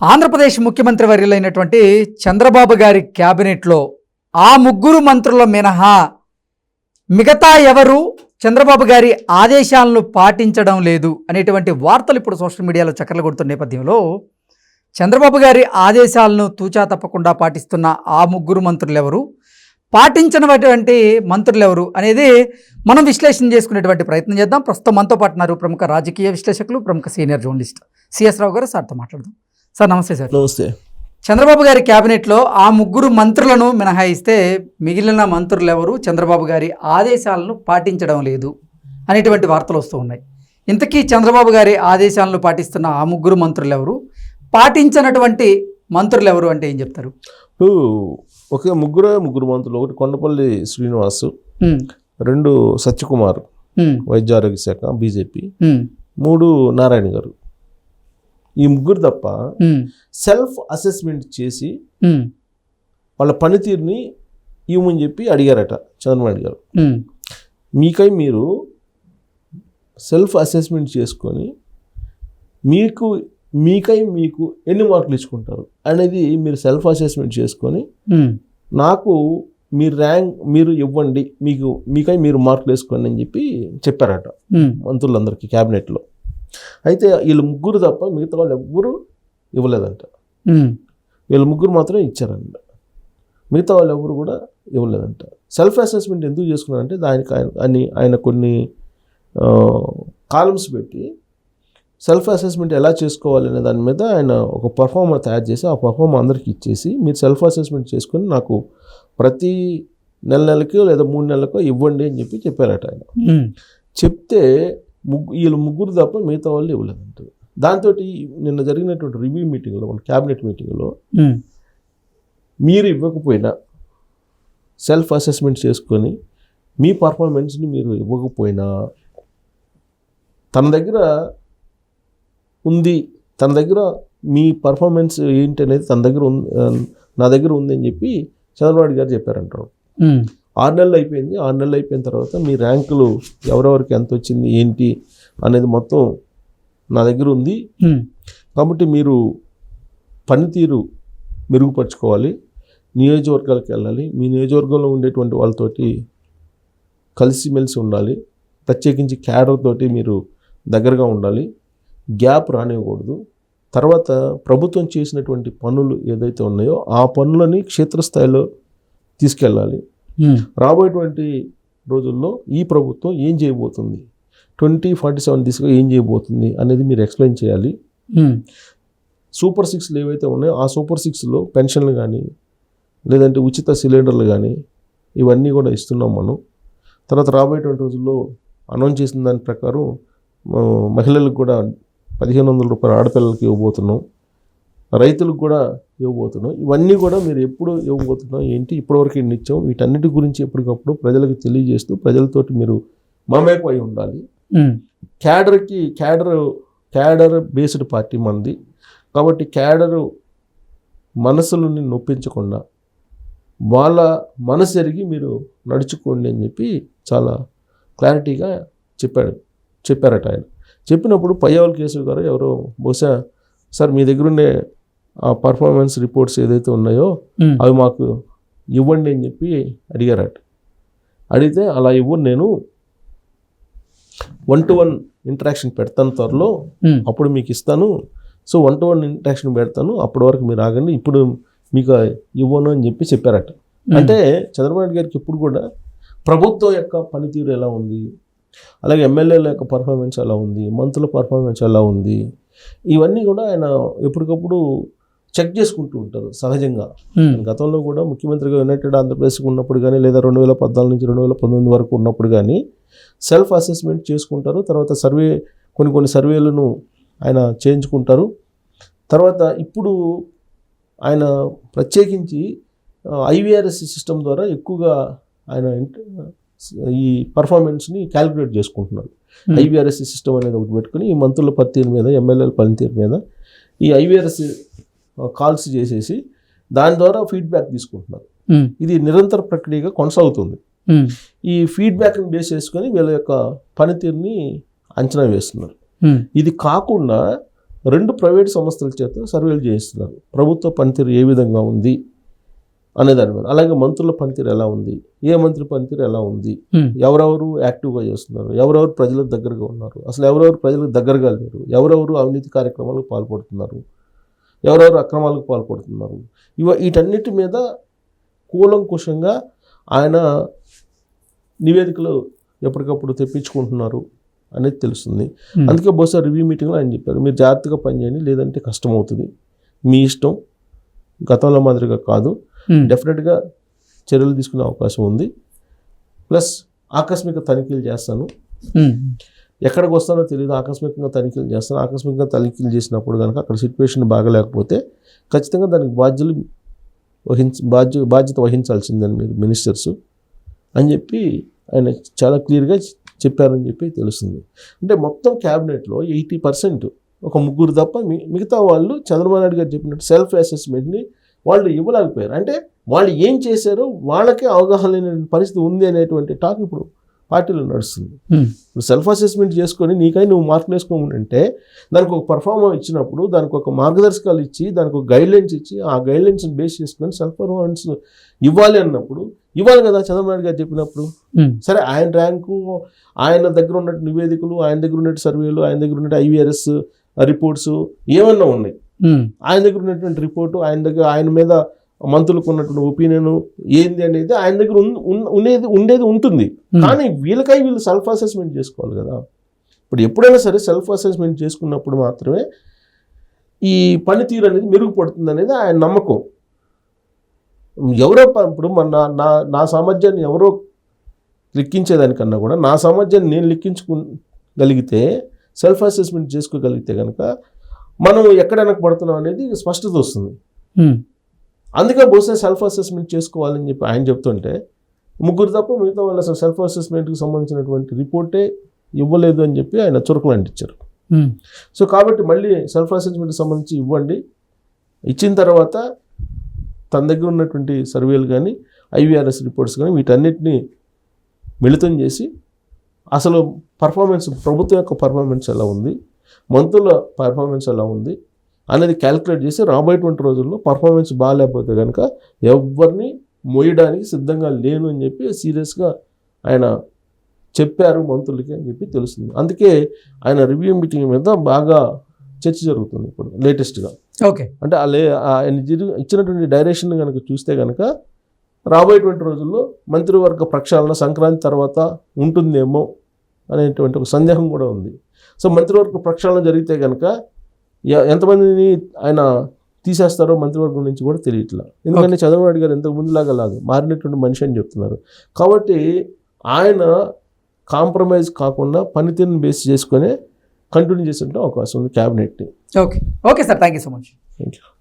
ఆంధ్రప్రదేశ్ ముఖ్యమంత్రి వర్యులైనటువంటి చంద్రబాబు గారి క్యాబినెట్లో ఆ ముగ్గురు మంత్రుల మినహా మిగతా ఎవరు చంద్రబాబు గారి ఆదేశాలను పాటించడం లేదు అనేటువంటి వార్తలు ఇప్పుడు సోషల్ మీడియాలో చక్కర్లు కొడుతున్న నేపథ్యంలో చంద్రబాబు గారి ఆదేశాలను తూచా తప్పకుండా పాటిస్తున్న ఆ ముగ్గురు మంత్రులు ఎవరు పాటించినటువంటి మంత్రులు ఎవరు అనేది మనం విశ్లేషణ చేసుకునేటువంటి ప్రయత్నం చేద్దాం. ప్రస్తుతం మనతో పాటున్నారు ప్రముఖ రాజకీయ విశ్లేషకులు ప్రముఖ సీనియర్ జర్నలిస్ట్ సిఎస్ రావు గారు సార్తో మాట్లాడదాం. సార్ నమస్తే సార్. నమస్తే. చంద్రబాబు గారి క్యాబినెట్లో ఆ ముగ్గురు మంత్రులను మినహాయిస్తే మిగిలిన మంత్రులు ఎవరు చంద్రబాబు గారి ఆదేశాలను పాటించడం లేదు అనేటువంటి వార్తలు వస్తూ ఉన్నాయి. ఇంతకీ చంద్రబాబు గారి ఆదేశాలను పాటిస్తున్న ఆ ముగ్గురు మంత్రులు ఎవరు పాటించినటువంటి మంత్రులు ఎవరు అంటే ఏం చెప్తారు? ఇప్పుడు ఒకే ముగ్గురు ముగ్గురు మంత్రులు. ఒకటి కొండపల్లి శ్రీనివాసు రెండు సత్యకుమార్ వైద్య ఆరోగ్య శాఖ బీజేపీ మూడు నారాయణ గారు. ఈ ముగ్గురు తప్ప సెల్ఫ్ అసెస్మెంట్ చేసి వాళ్ళ పనితీరుని ఇవ్వమని చెప్పి అడిగారట చంద్రబాబు గారు. మీకై మీరు సెల్ఫ్ అసెస్మెంట్ చేసుకొని మీకు మీకై మీకు ఎన్ని మార్కులు ఇచ్చుకుంటారు అనేది మీరు సెల్ఫ్ అసెస్మెంట్ చేసుకొని నాకు మీరు ర్యాంక్ మీరు ఇవ్వండి మీకు మీకై మీరు మార్కులు వేసుకోండి అని చెప్పి చెప్పారట మంత్రులందరికీ క్యాబినెట్లో అయితే వీళ్ళు ముగ్గురు తప్ప మిగతా వాళ్ళు ఎవ్వరూ ఇవ్వలేదంట. వీళ్ళ ముగ్గురు మాత్రం ఇచ్చారంట. మిగతా వాళ్ళు ఎవరు కూడా ఇవ్వలేదంట. సెల్ఫ్ అసెస్మెంట్ ఎందుకు చేసుకున్నారంటే దానికి ఆయన అని ఆయన కొన్ని కాలమ్స్ పెట్టి సెల్ఫ్ అసెస్మెంట్ ఎలా చేసుకోవాలి అనే దాని మీద ఆయన ఒక పర్ఫార్మర్ తయారు చేసి ఆ పర్ఫార్మర్ అందరికి ఇచ్చేసి మీరు సెల్ఫ్ అసెస్మెంట్ చేసుకొని నాకు ప్రతి నెల నెలకో లేదా మూడు నెలలకో ఇవ్వండి అని చెప్పి చెప్పారట ఆయన. చెప్తే ముగ్గు వీళ్ళు ముగ్గురు తప్ప మిగతా వాళ్ళు ఇవ్వలేదంట దాంతో నిన్న జరిగినటువంటి రివ్యూ మీటింగ్లో మన క్యాబినెట్ మీటింగ్లో మీరు ఇవ్వకపోయినా సెల్ఫ్ అసెస్మెంట్ చేసుకొని మీ పర్ఫార్మెన్స్ని మీరు ఇవ్వకపోయినా తన దగ్గర ఉంది తన దగ్గర మీ పర్ఫార్మెన్స్ ఏంటి అనేది తన దగ్గర ఉంది నా దగ్గర ఉంది అని చెప్పి చంద్రబాబు గారు చెప్పారంటారు. ఆరు నెలలు అయిపోయింది. ఆరు నెలలు అయిపోయిన తర్వాత మీ ర్యాంకులు ఎవరెవరికి ఎంత వచ్చింది ఏంటి అనేది మొత్తం నా దగ్గర ఉంది. కాబట్టి మీరు పనితీరు మెరుగుపరచుకోవాలి. నియోజకవర్గాలకు వెళ్ళాలి. మీ నియోజకవర్గంలో ఉండేటువంటి వాళ్ళతోటి కలిసిమెలిసి ఉండాలి. ప్రత్యేకించి క్యాడర్ తోటి మీరు దగ్గరగా ఉండాలి. గ్యాప్ రానివ్వకూడదు. తర్వాత ప్రభుత్వం చేసినటువంటి పనులు ఏదైతే ఉన్నాయో ఆ పనులని క్షేత్రస్థాయిలో తీసుకెళ్ళాలి. రాబోయేటువంటి రోజుల్లో ఈ ప్రభుత్వం ఏం చేయబోతుంది? ట్వంటీ ఫార్టీ సెవెన్ దిశగా ఏం చేయబోతుంది అనేది మీరు ఎక్స్ప్లెయిన్ చేయాలి. ఉమ్, సూపర్ సిక్స్లు ఏవైతే ఉన్నాయో ఆ సూపర్ సిక్స్లో పెన్షన్లు కానీ లేదంటే ఉచిత సిలిండర్లు కానీ ఇవన్నీ కూడా ఇస్తున్నాం మనం. తర్వాత రాబోయేటువంటి రోజుల్లో అనౌన్స్ చేసిన దాని ప్రకారం మహిళలకు కూడా పదిహేను వందల రూపాయలు ఆడపిల్లలకి ఇవ్వబోతున్నాం. రైతులకు కూడా ఇవ్వబోతున్నాం. ఇవన్నీ కూడా మీరు ఎప్పుడు ఇవ్వబోతున్నాం ఏంటి ఇప్పటివరకు ఎన్ని ఇచ్చాం వీటన్నిటి గురించి ఎప్పటికప్పుడు ప్రజలకు తెలియజేస్తూ ప్రజలతోటి మీరు మమేకం అయి ఉండాలి క్యాడర్కి క్యాడర్ క్యాడర్ బేస్డ్ పార్టీ మనది. కాబట్టి క్యాడరు మనసులని నొప్పించకుండా వాళ్ళ మనసు జరిగి మీరు నడుచుకోండి అని చెప్పి చాలా క్లారిటీగా చెప్పాడు చెప్పారట ఆయన. చెప్పినప్పుడు పయ్యావల్ కేశవ్ గారు ఎవరో బహుశా సార్ మీ దగ్గర ఉండే ఆ పర్ఫార్మెన్స్ రిపోర్ట్స్ ఏదైతే ఉన్నాయో అవి మాకు ఇవ్వండి అని చెప్పి అడిగారట. అడిగితే అలా ఇవ్వను నేను. వన్ టు వన్ ఇంటరాక్షన్ పెడతాను త్వరలో అప్పుడు మీకు ఇస్తాను. So one to one interaction పెడతాను అప్పటి వరకు మీరు ఆగండి ఇప్పుడు మీకు ఇవ్వను అని చెప్పి చెప్పారట. అంటే చంద్రబాబు నాయుడు గారికి ఇప్పుడు కూడా ప్రభుత్వం యొక్క పనితీరు ఎలా ఉంది? అలాగే ఎమ్మెల్యేల యొక్క పర్ఫార్మెన్స్ ఎలా ఉంది? మంత్రుల పర్ఫార్మెన్స్ ఎలా ఉంది? ఇవన్నీ కూడా ఆయన ఎప్పటికప్పుడు చెక్ చేసుకుంటూ ఉంటారు సహజంగా. గతంలో కూడా ముఖ్యమంత్రిగా యునైటెడ్ ఆంధ్రప్రదేశ్కి ఉన్నప్పుడు కానీ లేదా రెండు వేల పద్నాలుగు నుంచి రెండు వేల పంతొమ్మిది వరకు ఉన్నప్పుడు కానీ సెల్ఫ్ అసెస్మెంట్ చేసుకుంటారు. తర్వాత సర్వే కొన్ని కొన్ని సర్వేలను ఆయన చేయించుకుంటారు. తర్వాత ఇప్పుడు ఆయన ప్రత్యేకించి ఐవీఆర్ఎస్ సిస్టమ్ ద్వారా ఎక్కువగా ఆయన ఈ పర్ఫార్మెన్స్ని క్యాలిక్యులేట్ చేసుకుంటున్నారు. ఐవీఆర్ఎస్ సిస్టమ్ అనేది ఒకటి పెట్టుకుని ఈ మంత్రుల పనితీరు మీద ఎమ్మెల్యేల పనితీరు మీద ఈ ఐవీఆర్ఎస్ కాల్స్ చేసేసి దాని ద్వారా ఫీడ్బ్యాక్ తీసుకుంటున్నారు. ఇది నిరంతర ప్రక్రియగా కొనసాగుతుంది. ఈ ఫీడ్బ్యాక్ని బేస్ చేసుకొని వీళ్ళ యొక్క పనితీరుని అంచనా వేస్తున్నారు. ఇది కాకుండా రెండు ప్రైవేట్ సంస్థల చేత సర్వేలు చేయిస్తున్నారు. ప్రభుత్వ పనితీరు ఏ విధంగా ఉంది అనే దాని మీద. అలాగే మంత్రుల పనితీరు ఎలా ఉంది? ఏ మంత్రి పనితీరు ఎలా ఉంది? ఎవరెవరు యాక్టివ్గా చేస్తున్నారు? ఎవరెవరు ప్రజలకు దగ్గరగా ఉన్నారు? అసలు ఎవరెవరు ప్రజలకు దగ్గరగా లేరు? ఎవరెవరు అవినీతి కార్యక్రమాలకు పాల్పడుతున్నారు? ఎవరెవరు అక్రమాలకు పాల్పడుతున్నారు. ఇవ వీటన్నిటి మీద కూలంకుషంగా ఆయన నివేదికలు ఎప్పటికప్పుడు తెప్పించుకుంటున్నారు అనేది తెలుస్తుంది. అందుకే బహుశా రివ్యూ మీటింగ్లో ఆయన చెప్పారు మీరు జాగ్రత్తగా పనిచేయండి లేదంటే కష్టం అవుతుంది మీ ఇష్టం గతంలో మాదిరిగా కాదు. డెఫినెట్గా చర్యలు తీసుకునే అవకాశం ఉంది. ప్లస్ ఆకస్మిక తనిఖీలు చేస్తాను. ఎక్కడికి వస్తారో తెలియదు ఆకస్మికంగా తనిఖీలు చేస్తారు ఆకస్మికంగా తనిఖీలు చేసినప్పుడు కనుక అక్కడ సిచ్యువేషన్ బాగలేకపోతే ఖచ్చితంగా దానికి బాధ్యులు వహించ బాధ్య బాధ్యత వహించాల్సిందని మీరు మినిస్టర్స్ అని చెప్పి ఆయన చాలా క్లియర్గా చెప్పారని చెప్పి తెలుస్తుంది. అంటే మొత్తం క్యాబినెట్లో ఎయిటీ పర్సెంట్ ఒక ముగ్గురు తప్ప మి- మిగతా వాళ్ళు చంద్రబాబు నాయుడు గారు చెప్పినట్టు సెల్ఫ్ అసెస్మెంట్ని వాళ్ళు ఇవ్వలేకపోయారు. అంటే వాళ్ళు ఏం చేశారో వాళ్ళకే అవగాహన లేని పరిస్థితి ఉంది అనేటువంటి టాక్ ఇప్పుడు పార్టీలో నడుస్తుంది. ఇప్పుడు సెల్ఫ్ అసెస్మెంట్ చేసుకొని నీకై నువ్వు మార్కులు వేసుకోమంటే దానికి ఒక పర్ఫార్మెన్స్ ఇచ్చినప్పుడు దానికి ఒక మార్గదర్శకాలు ఇచ్చి దానికి ఒక గైడ్లైన్స్ ఇచ్చి ఆ గైడ్లైన్స్ని బేస్ చేసుకొని సెల్ఫ్ పర్ఫార్మెన్స్ ఇవ్వాలి అన్నప్పుడు ఇవ్వాలి కదా చంద్రబాబు నాయుడు గారు చెప్పినప్పుడు. సరే ఆయన ర్యాంకు ఆయన దగ్గర ఉన్నట్టు నివేదికలు ఆయన దగ్గర ఉన్నట్టు సర్వేలు ఆయన దగ్గర ఉన్నట్టు ఐవీఆర్ఎస్ రిపోర్ట్స్ ఏమన్నా ఉన్నాయి. ఆయన దగ్గర ఉన్నటువంటి రిపోర్టు ఆయన దగ్గర ఆయన మీద మంత్రులకు ఉన్నటువంటి ఒపీనియన్ ఏంది అనేది ఆయన దగ్గర ఉండేది ఉండేది ఉంటుంది. కానీ వీళ్ళకై వీళ్ళు సెల్ఫ్ అసెస్మెంట్ చేసుకోవాలి కదా. ఇప్పుడు ఎప్పుడైనా సరే సెల్ఫ్ అసెస్మెంట్ చేసుకున్నప్పుడు మాత్రమే ఈ పనితీరు అనేది మెరుగుపడుతుంది అనేది ఆయన నమ్మకం. ఎవరో ఇప్పుడు మన నా- నా నా సామర్థ్యాన్ని ఎవరో లెక్కించేదానికన్నా కూడా నా సామర్థ్యాన్ని నేను లెక్కించుకోగలిగితే సెల్ఫ్ అసెస్మెంట్ చేసుకోగలిగితే కనుక మనం ఎక్కడ వెనక పడుతున్నాం అనేది స్పష్టత వస్తుంది. అందుకే బహుశా సెల్ఫ్ అసెస్మెంట్ చేసుకోవాలని చెప్పి ఆయన చెప్తుంటే ముగ్గురు తప్ప మిగతా వాళ్ళు అసలు సెల్ఫ్ అసెస్మెంట్కి సంబంధించినటువంటి రిపోర్టే ఇవ్వలేదు అని చెప్పి ఆయన చురుకులు అంటించారు. ఉమ్, సో కాబట్టి మళ్ళీ సెల్ఫ్ అసెస్మెంట్కి సంబంధించి ఇవ్వండి. ఇచ్చిన తర్వాత తన దగ్గర ఉన్నటువంటి సర్వేలు కానీ ఐవీఆర్ఎస్ రిపోర్ట్స్ కానీ వీటన్నిటిని మిళితం చేసి అసలు పర్ఫార్మెన్స్ ప్రభుత్వం యొక్క పర్ఫార్మెన్స్ ఎలా ఉంది? మంత్రుల పర్ఫార్మెన్స్ ఎలా ఉంది? అనేది క్యాలిక్యులేట్ చేసి రాబోయేటువంటి రోజుల్లో పర్ఫార్మెన్స్ బాగాలేకపోతే కనుక ఎవరిని మోయడానికి సిద్ధంగా లేను అని చెప్పి సీరియస్గా ఆయన చెప్పారు మంత్రులకి అని చెప్పి తెలుస్తుంది. అందుకే ఆయన రివ్యూ మీటింగ్ మీద బాగా చర్చ జరుగుతుంది ఇప్పుడు లేటెస్ట్గా ఓకే. అంటే ఆయన ఇచ్చినటువంటి డైరెక్షన్ కనుక చూస్తే కనుక రాబోయేటువంటి రోజుల్లో మంత్రివర్గ ప్రక్షాళన సంక్రాంతి తర్వాత ఉంటుందేమో అనేటువంటి ఒక సందేహం కూడా ఉంది. సో మంత్రివర్గ ప్రక్షాళన జరిగితే కనుక ఎంతమందిని ఆయన తీసేస్తారో మంత్రివర్గం నుంచి కూడా తెలియట్లా. ఎందుకంటే చంద్రబాబు గారు ఇంతకు ముందులాగా లాగా మారినటువంటి మనిషి అని చెప్తున్నారు. కాబట్టి ఆయన కాంప్రమైజ్ కాకుండా పనితీరుని బేస్ చేసుకొని కంటిన్యూ చేసే అవకాశం ఉంది క్యాబినెట్ని. Okay. Okay sir thank you so much. Thank you